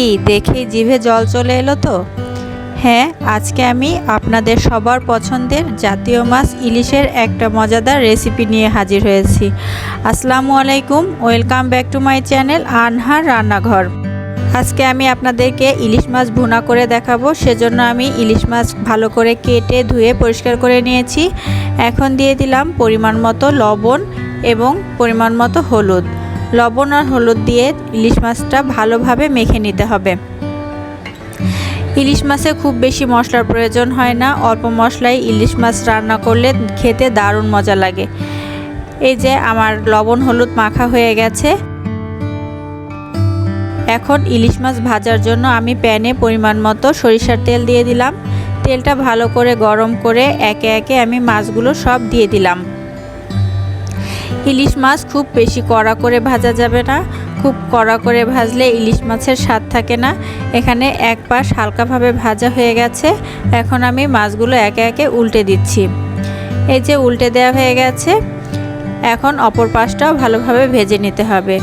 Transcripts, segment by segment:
কি দেখেই জিভে জল চলে এলো তো? হ্যাঁ আজকে আমি আপনাদের সবার পছন্দের জাতীয় মাছ ইলিশের একটা মজাদার রেসিপি নিয়ে হাজির হয়েছি। আসসালামু আলাইকুম, welcome back to my channel Anhar রান্নাঘর। আজকে আমি আপনাদেরকে ইলিশ মাছ ভুনা করে দেখাবো, সেজন্য আমি ইলিশ মাছ ভালো করে কেটে ধুয়ে পরিষ্কার করে নিয়েছি। এখন দিয়ে দিলাম পরিমাণ মতো লবণ এবং পরিমাণ মতো হলুদ। লবণ আর হলুদ দিয়ে ইলিশ মাছটা ভালোভাবে মেখে নিতে হবে। ইলিশ মাছে খুব বেশি মশলার প্রয়োজন হয় না। অল্প মশলায় ইলিশ মাছ রান্না করলে খেতে দারুণ মজা লাগে। এই যে আমার লবণ হলুদ মাখা হয়ে গেছে। এখন ইলিশ মাছ ভাজার জন্য আমি প্যানে পরিমাণ মতো সরিষার তেল দিয়ে দিলাম। তেলটা ভালো করে গরম করে একে একে আমি মাছগুলো সব দিয়ে দিলাম। ইলিশ মাছ খুব বেশি কড়া করে ভাজা যাবে না। খুব কড়া করে ভাজলে ইলিশ মাছের স্বাদ থাকে না। এখানে এক পাশ হালকাভাবে ভাজা হয়ে গেছে। এখন আমি মাছগুলো একে একে উল্টে দিচ্ছি। এই যে উল্টে দেওয়া হয়ে গেছে। এখন অপর পাশটাও ভালোভাবে ভেজে নিতে হবে।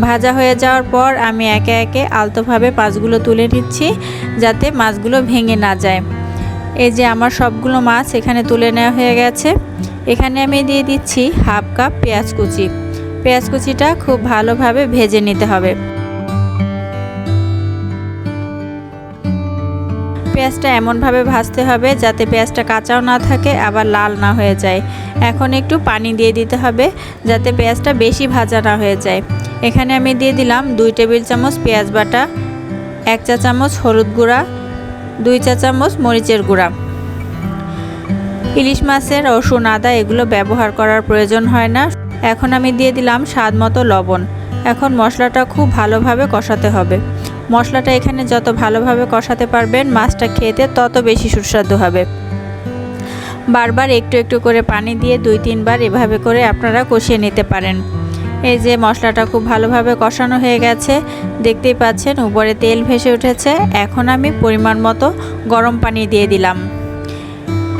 ভাজা হয়ে যাওয়ার পর আমি একে একে আলতোভাবে মাছগুলো তুলে নিচ্ছি যাতে মাছগুলো ভেঙে না যায়। এই যে আমার সবগুলো মাছ এখানে তুলে নেওয়া হয়ে গেছে। এখানে আমি দিয়ে দিচ্ছি হাফ কাপ পেঁয়াজ কুচি। পেঁয়াজ কুচিটা খুব ভালোভাবে ভেজে নিতে হবে। পেঁয়াজটা এমনভাবে ভাজতে হবে যাতে পেঁয়াজটা কাঁচাও না থাকে, আবার লাল না হয়ে যায়। এখন একটু পানি দিয়ে দিতে হবে যাতে পেঁয়াজটা বেশি ভাজা না হয়ে যায়। এখানে আমি দিয়ে দিলাম দুই টেবিল চামচ পেঁয়াজ বাটা, এক চা চামচ হলুদ গুঁড়া দুই চা চামচ মরিচের গুঁড়া। ইলিশ মাছের রসুন, আদা এগুলো ব্যবহার করার প্রয়োজন হয় না। এখন আমি দিয়ে দিলাম স্বাদ মতো লবণ। এখন মশলাটা খুব ভালোভাবে কষাতে হবে। মশলাটা এখানে যত ভালোভাবে কষাতে পারবেন, মাছটা খেতে তত বেশি সুস্বাদু হবে। বারবার একটু একটু করে পানি দিয়ে দুই তিনবার এভাবে করে আপনারা কষিয়ে নিতে পারেন। এই যে মশলাটা খুব ভালোভাবে কষানো হয়ে গেছে। দেখতেই পাচ্ছেন, উপরে তেল ভেসে উঠেছে। এখন আমি পরিমাণ মতো গরম পানি দিয়ে দিলাম।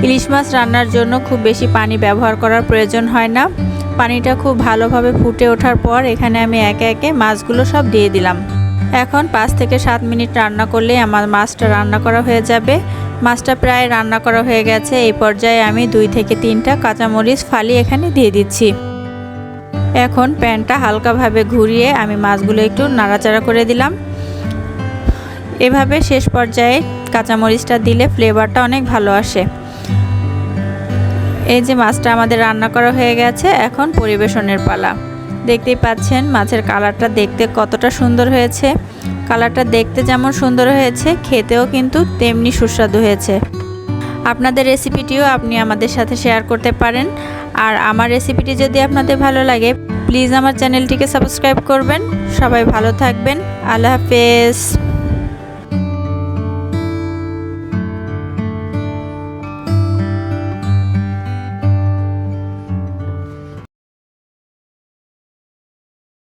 ইলিশ মাছ রান্নার জন্য খুব বেশি পানি ব্যবহার করার প্রয়োজন হয় না। পানিটা খুব ভালোভাবে ফুটে ওঠার পর এখানে আমি একে একে মাছগুলো সব দিয়ে দিলাম। এখন পাঁচ থেকে সাত মিনিট রান্না করলেই আমার মাছটা রান্না করা হয়ে যাবে। মাছটা প্রায় রান্না করা হয়ে গেছে। এই পর্যায়ে আমি দুই থেকে তিনটা কাঁচামরিচ ফালি এখানে দিয়ে দিচ্ছি। এখন প্যানটা হালকাভাবে ঘুরিয়ে আমি মাছগুলো একটু নাড়াচাড়া করে দিলাম। এভাবে শেষ পর্যায়ে কাঁচামরিচটা দিলে ফ্লেভারটা অনেক ভালো আসে। এই যে মাছটা আমাদের রান্না করা হয়ে গেছে, এখন পরিবেশনের পালা। দেখতেই পাচ্ছেন মাছের কালারটা দেখতে কতটা সুন্দর হয়েছে। কালারটা দেখতে যেমন সুন্দর হয়েছে, খেতেও কিন্তু তেমনি সুস্বাদু হয়েছে। আপনাদের রেসিপিটিও আপনি আমাদের সাথে শেয়ার করতে পারেন। আর আমার রেসিপিটি যদি আপনাদের ভালো লাগে প্লিজ আমার চ্যানেলটিকে সাবস্ক্রাইব করবেন। সবাই ভালো থাকবেন। আল্লাহ হাফেজ।